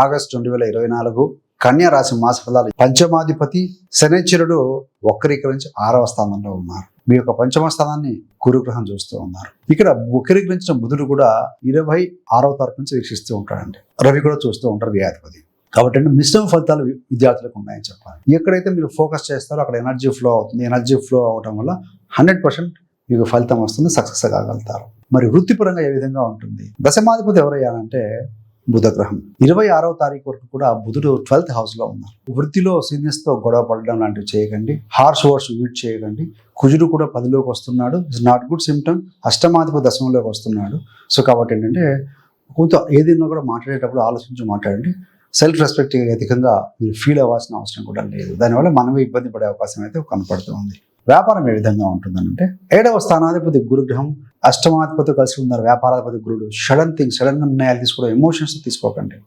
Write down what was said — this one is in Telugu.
ఆగస్టు రెండు వేల ఇరవై నాలుగు కన్యా రాశి మాస ఫలాలు పంచమాధిపతి శనిచరుడు వక్రీకరించి ఆరవ స్థానంలో ఉన్నారు. మీ యొక్క పంచమ స్థానాన్ని గురుగ్రహం చూస్తూ ఉన్నారు. ఇక్కడ వక్రీకరించిన బుధుడు కూడా ఇరవై ఆరవ తారీఖు నుంచి వీక్షిస్తూ ఉంటాడండి. రవి కూడా చూస్తూ ఉంటారు వ్యాధిపతి. కాబట్టి మిశ్రమ ఫలితాలు విద్యార్థులకు ఉన్నాయని చెప్పాలి. ఎక్కడైతే మీరు ఫోకస్ చేస్తారో అక్కడ ఎనర్జీ ఫ్లో అవుతుంది. ఎనర్జీ ఫ్లో అవడం వల్ల హండ్రెడ్ పర్సెంట్ మీకు ఫలితం వస్తుంది సక్సెస్ కాగలుగుతారు. మరి వృత్తిపరంగా ఏ విధంగా ఉంటుంది? దశమాధిపతి ఎవరయ్యారంటే బుధగ్రహం. ఇరవై ఆరవ తారీఖు వరకు కూడా బుధుడు ట్వెల్త్ హౌస్లో ఉన్నారు. వృత్తిలో సీనియర్స్తో గొడవ పడడం లాంటివి చేయకండి. హార్ష్ వర్డ్స్ యూజ్ చేయకండి. కుజుడు కూడా పదిలోకి వస్తున్నాడు. ఇట్స్ నాట్ గుడ్ సిమ్టమ్ అష్టమాధిప దశంలోకి వస్తున్నాడు. సో కాబట్టి ఏంటంటే కొంత ఏదైనా కూడా మాట్లాడేటప్పుడు ఆలోచించి మాట్లాడండి. సెల్ఫ్ రెస్పెక్ట్ అధికంగా మీరు ఫీల్ అవ్వాల్సిన అవసరం కూడా లేదు. దానివల్ల మనమే ఇబ్బంది పడే అవకాశం అయితే కనపడుతుంది. వ్యాపారం ఏ విధంగా ఉంటుందంటే ఏడవ స్థానాధిపతి గురుగ్రహం అష్టమాధిపతి కలిసి ఉన్నారు వ్యాపారాధిపతి గురుడు. సడన్ థింగ్ సడన్ నిర్ణయాలు తీసుకోవడం ఎమోషన్స్ తీసుకోకండి.